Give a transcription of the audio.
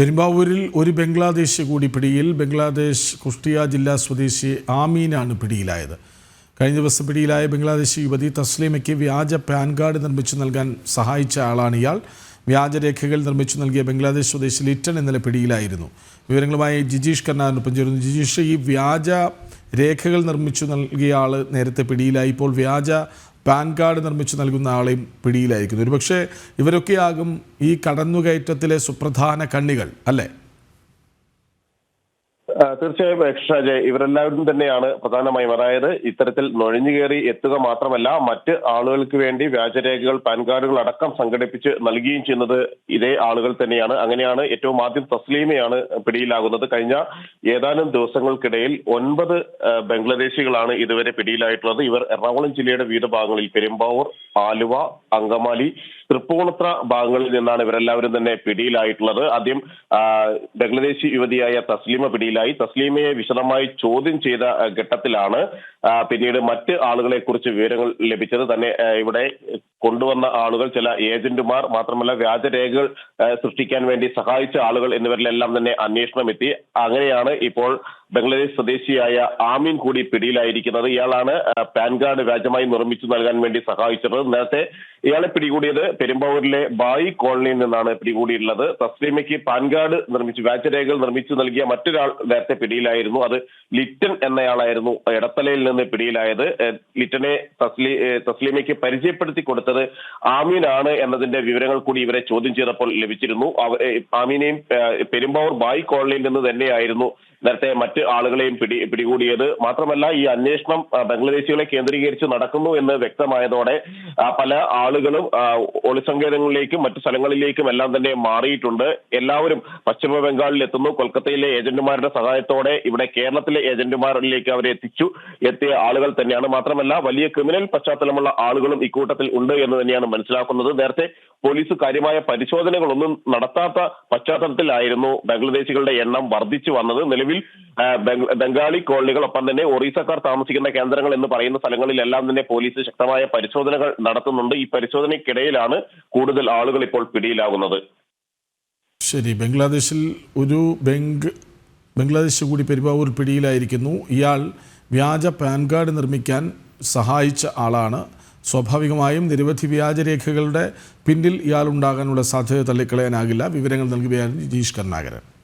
പെരുമ്പാവൂരിൽ ഒരു ബംഗ്ലാദേശ് കൂടി പിടിയിൽ ബംഗ്ലാദേശ് കുഷ്ടിയ ജില്ലാ സ്വദേശി ആമീനാണ് പിടിയിലായത്. കഴിഞ്ഞ ദിവസം പിടിയിലായ ബംഗ്ലാദേശി യുവതി തസ്ലീമയ്ക്ക് വ്യാജ പാൻ കാർഡ് നിർമ്മിച്ചു നൽകാൻ സഹായിച്ച ആളാണ് ഇയാൾ. വ്യാജരേഖകൾ നിർമ്മിച്ചു നൽകിയ ബംഗ്ലാദേശ് സ്വദേശി ലിറ്റൺ ഇന്നലെ പിടിയിലായിരുന്നു. വിവരങ്ങളുമായി ജിജീഷ് കർണാറിനൊപ്പം ചേരുന്നു. ജിജീഷ് ഈ വ്യാജ രേഖകൾ നിർമ്മിച്ചു നൽകിയ ആൾ നേരത്തെ പിടിയിലായി. ഇപ്പോൾ വ്യാജ പാൻ കാർഡ് നിർമ്മിച്ചു നൽകുന്ന ആളെയും പിടിയിലായിരിക്കുന്നു. ഒരുപക്ഷെ ഇവരൊക്കെയാകും ഈ കടന്നുകയറ്റത്തിലെ സുപ്രധാന കണ്ണികൾ അല്ലേ? തീർച്ചയായും ഷാജെ ഇവരെല്ലാവരും തന്നെയാണ് പ്രധാനമായും അതായത് ഇത്തരത്തിൽ നുഴഞ്ഞു കയറി എത്തുക മാത്രമല്ല മറ്റ് ആളുകൾക്ക് വേണ്ടി വ്യാജരേഖകൾ പാൻ കാർഡുകൾ അടക്കം സംഘടിപ്പിച്ച് നൽകുകയും ചെയ്യുന്നത് ഇതേ ആളുകൾ തന്നെയാണ്. അങ്ങനെയാണ് ഏറ്റവും ആദ്യം തസ്ലീമയാണ് പിടിയിലാകുന്നത്. കഴിഞ്ഞ ഏതാനും ദിവസങ്ങൾക്കിടയിൽ ഒൻപത് ബംഗ്ലാദേശികളാണ് ഇതുവരെ പിടിയിലായിട്ടുള്ളത്. ഇവർ എറണാകുളം ജില്ലയുടെ വിവിധ ഭാഗങ്ങളിൽ പെരുമ്പാവൂർ ആലുവ അങ്കമാലി തൃപ്പൂണിത്ര ഭാഗങ്ങളിൽ നിന്നാണ് ഇവരെല്ലാവരും തന്നെ പിടിയിലായിട്ടുള്ളത്. ആദ്യം ബംഗ്ലാദേശി യുവതിയായ തസ്ലീമ പിടിയിലായി. തസ്ലീമയെ വിശദമായി ചോദ്യം ചെയ്ത ഘട്ടത്തിലാണ് പിന്നീട് മറ്റ് ആളുകളെ കുറിച്ച് വിവരങ്ങൾ ലഭിച്ചത്. തന്നെ ഇവിടെ കൊണ്ടുവന്ന ആളുകൾ ചില ഏജന്റുമാർ മാത്രമല്ല വ്യാജരേഖകൾ സൃഷ്ടിക്കാൻ വേണ്ടി സഹായിച്ച ആളുകൾ എന്നിവരിലെല്ലാം തന്നെ അന്വേഷണം എത്തി. അങ്ങനെയാണ് ഇപ്പോൾ ബംഗ്ലാദേശ് സ്വദേശിയായ ആമീൻ കൂടി പിടിയിലായിരിക്കുന്നത്. ഇയാളാണ് പാൻ കാർഡ് വ്യാജമായി നിർമ്മിച്ചു നൽകാൻ വേണ്ടി സഹായിച്ചത് നേരത്തെ ഇയാളെ പിടികൂടിയത് പെരുമ്പാവൂരിലെ ബായി കോളനിയിൽ നിന്നാണ് പിടികൂടിയിട്ടുള്ളത്. തസ്ലീമയ്ക്ക് പാൻ കാർഡ് നിർമ്മിച്ചു വ്യാജരേഖകൾ നിർമ്മിച്ചു നൽകിയ മറ്റൊരാൾ നേരത്തെ പിടിയിലായിരുന്നു. അത് ലിറ്റൻ എന്നയാളായിരുന്നു ഇടത്തലയിൽ നിന്ന് പിടിയിലായത്. ലിറ്റനെ തസ്ലീ തസ്ലീമയ്ക്ക് പരിചയപ്പെടുത്തി കൊടുത്തത് ആമീനാണ് എന്നതിന്റെ വിവരങ്ങൾ കൂടി ഇവരെ ചോദ്യം ചെയ്തപ്പോൾ ലഭിച്ചിരുന്നു. ആമീനെയും പെരുമ്പാവൂർ ബായി കോളനിയിൽ നിന്ന് തന്നെയായിരുന്നു നേരത്തെ മറ്റ് ആളുകളെയും പിടി പിടികൂടിയത്. മാത്രമല്ല ഈ അന്വേഷണം ബംഗ്ലാദേശികളെ കേന്ദ്രീകരിച്ച് നടക്കുന്നു എന്ന് വ്യക്തമായതോടെ പല ആളുകളും ഒളിസങ്കേതങ്ങളിലേക്കും മറ്റു സ്ഥലങ്ങളിലേക്കും എല്ലാം തന്നെ മാറിയിട്ടുണ്ട്. എല്ലാവരും പശ്ചിമ ബംഗാളിൽ എത്തുന്നു. കൊൽക്കത്തയിലെ ഏജന്റുമാരുടെ സഹായത്തോടെ ഇവിടെ കേരളത്തിലെ ഏജന്റുമാരിലേക്ക് അവരെ എത്തിച്ചു. എത്തിയ ആളുകൾ തന്നെയാണ്. മാത്രമല്ല വലിയ ക്രിമിനൽ പശ്ചാത്തലമുള്ള ആളുകളും ഇക്കൂട്ടത്തിൽ ഉണ്ട് എന്ന് തന്നെയാണ് മനസ്സിലാക്കുന്നത്. നേരത്തെ പോലീസ് കാര്യമായ പരിശോധനകളൊന്നും നടത്താത്ത പശ്ചാത്തലത്തിലായിരുന്നു ബംഗ്ലാദേശികളുടെ എണ്ണം വർദ്ധിച്ചു വന്നത്. നിലവിൽ ബംഗാളി കോളനികൾ ഒപ്പം തന്നെ ഒറീസക്കാർ താമസിക്കുന്ന കേന്ദ്രങ്ങൾ എന്ന് പറയുന്ന സ്ഥലങ്ങളിലെല്ലാം തന്നെ പോലീസ് ശക്തമായ പരിശോധനകൾ നടത്തുന്നുണ്ട്. ഈ പരിശോധനയ്ക്കിടയിലാണ് കൂടുതൽ ആളുകൾ ഇപ്പോൾ പിടിയിലാകുന്നത്. ശരി. ബംഗ്ലാദേശിൽ ഒരു ബംഗ് ബംഗ്ലാദേശ് കൂടി പെരുമ്പാവൂർ പിടിയിലായിരിക്കുന്നു. ഇയാൾ വ്യാജ പാൻ കാർഡ് നിർമ്മിക്കാൻ സഹായിച്ച ആളാണ്. സ്വാഭാവികമായും നിരവധി വ്യാജരേഖകളുടെ പിന്നിൽ ഇയാൾ ഉണ്ടാകാനുള്ള സാധ്യത തള്ളിക്കളയാനാകില്ല. വിവരങ്ങൾ നൽകുകയായിരുന്നു ജിജീഷ് കരുണാകരൻ.